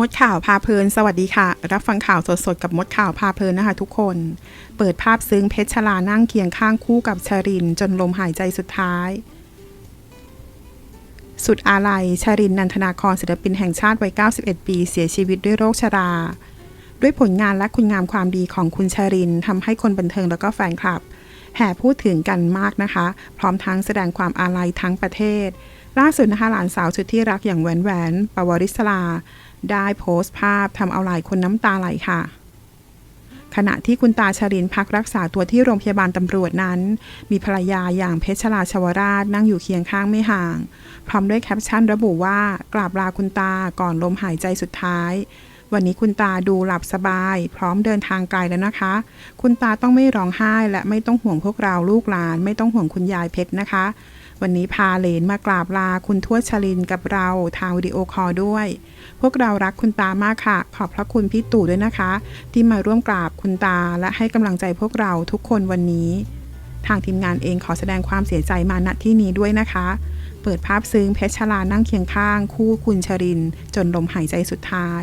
มดข่าวพาเพลิน สวัสดีค่ะ รับฟังข่าวสดๆ กับมดข่าวพาเพลินนะคะทุกคน เปิดภาพซึ้งเพชรชลานั่งเคียงข้างคู่กับชาริน จนลมหายใจสุดท้าย สุดอาลัยชารินนันทนาครศิลปินแห่งชาติวัย 91 ปี เสียชีวิตด้วยโรคชรา ด้วยผลงานและคุณงามความดีของคุณชารินทำให้คนบันเทิงแล้วก็แฟนคลับ แห่พูดถึงกันมากนะคะ พร้อมทั้งแสดงความอาลัยทั้งประเทศ ล่าสุดนะคะหลานสาวสุดที่รักอย่างแหวนแหวนปวริศลา ได้โพสต์ภาพทำเอาหลายคนน้ำตาไหลค่ะ ขณะที่คุณตาชรินพักรักษาตัวที่โรงพยาบาลตำรวจนั้น มีภรรยาอย่างเพชรชลาชวราชนั่งอยู่เคียงข้างไม่ห่าง พร้อมด้วยแคปชั่นระบุว่ากราบลาคุณตาก่อนลมหายใจสุดท้าย วันนี้คุณตาดูหลับสบาย พร้อมเดินทางไกลแล้วนะคะ คุณตาต้องไม่ร้องไห้ และไม่ต้องห่วงพวกเราลูกหลาน ไม่ต้องห่วงคุณยายเพชรนะคะ วันนี้พาเลนมากราบลาคุณทวดชลินกับเราทางวิดีโอคอลด้วย พวกเรารักคุณตามากค่ะ ขอบพระคุณพี่ตู่ด้วยนะคะ ที่มาร่วมกราบคุณตาและให้กำลังใจพวกเราทุกคนวันนี้ ทางทีมงานเองขอแสดงความเสียใจมาณที่นี้ด้วยนะคะเปิดภาพซึ้งเพชรชลานั่งเคียงข้าง คู่คุณชริน จนลมหายใจสุดท้าย